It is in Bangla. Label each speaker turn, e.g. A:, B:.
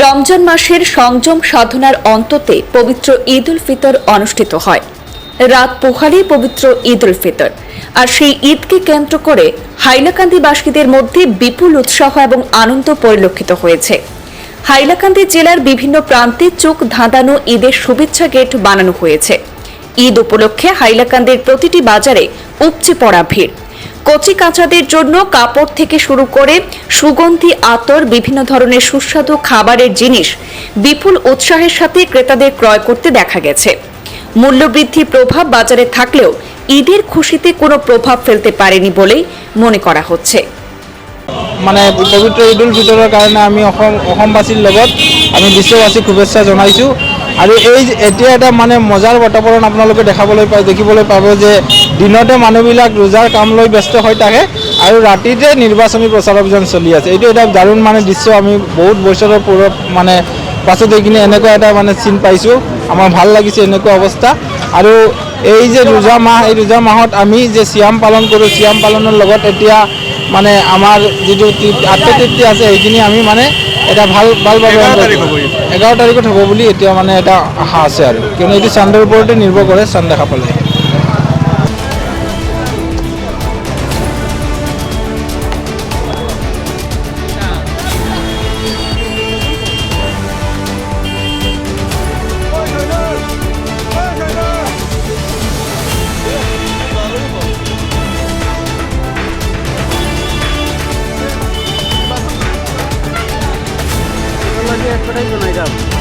A: রমজান মাসের সংযম সাধনার অন্ততে পবিত্র ঈদ উল ফিতর অনুষ্ঠিত হয়। রাত পোহালে পবিত্র ঈদ উল ফিতর। আর সেই ঈদকে কেন্দ্র করে হাইলাকান্দিবাসীদের মধ্যে বিপুল উৎসাহ এবং আনন্দ পরিলক্ষিত হয়েছে। হাইলাকান্দি জেলার বিভিন্ন প্রান্তে চোখ ধাঁধানো ঈদের শুভেচ্ছা গেট বানানো হয়েছে। ঈদ উপলক্ষে হাইলাকান্দির প্রতিটি বাজারে উপচে পড়া ভিড়। কচি কাঁচাদের জন্য কাপড় থেকে শুরু করে সুগন্ধি, আতর, বিভিন্ন ধরনের সুস্বাদু খাবারের জিনিস বিপুল উৎসাহের সাথে ক্রেতাদের ক্রয় করতে দেখা গেছে। মূল্যবৃদ্ধি প্রভাব বাজারে থাকলেও ঈদের খুশিতে কোনো প্রভাব ফেলতে পারেনি বলেই মনে করা হচ্ছে।
B: মানে পবিত্ৰ ঈদ উল ফিতৰৰ কাৰণে আমি অসম অসমবাসীৰ লগত আমি বিশ্ববাসীক শুভেচ্ছা জনাইছোঁ। আৰু এই এতিয়া এটা মানে মজাৰ বাতাবৰণ আপোনালোকে দেখাবলৈ পাই দেখিবলৈ পাব যে দিনতে মানুহবিলাক ৰোজাৰ কাম লৈ ব্যস্ত হৈ থাকে আৰু ৰাতিতে নিৰ্বাচনী প্ৰচাৰ অভিযান চলি আছে। এইটো এটা দাৰুণ মানে দৃশ্য আমি বহুত বছৰৰ পূৰ্ব মানে পাছত এইখিনি এনেকুৱা এটা মানে চিন পাইছোঁ। আমাৰ ভালো লাগিছে এনেকুৱা অৱস্থা। আৰু এই যে ৰোজা মাহ এই ৰোজা মাহত আমি যে চিয়াম পালন কৰোঁ চিয়াম পালনৰ লগত এতিয়া মানে আমাৰ যিটো তৃপ্তি- আত্মতৃপ্তি আছে সেইখিনি আমি মানে এটা ভালো ভালভাৱে এঘাৰ তাৰিখত হ'ব বুলি এতিয়া মানে এটা আশা আছে আৰু। কিয়নো এইটো চান্দৰ ওপৰতে নিৰ্ভৰ কৰে চান্দ দেখা পালে पटाई बनाएगा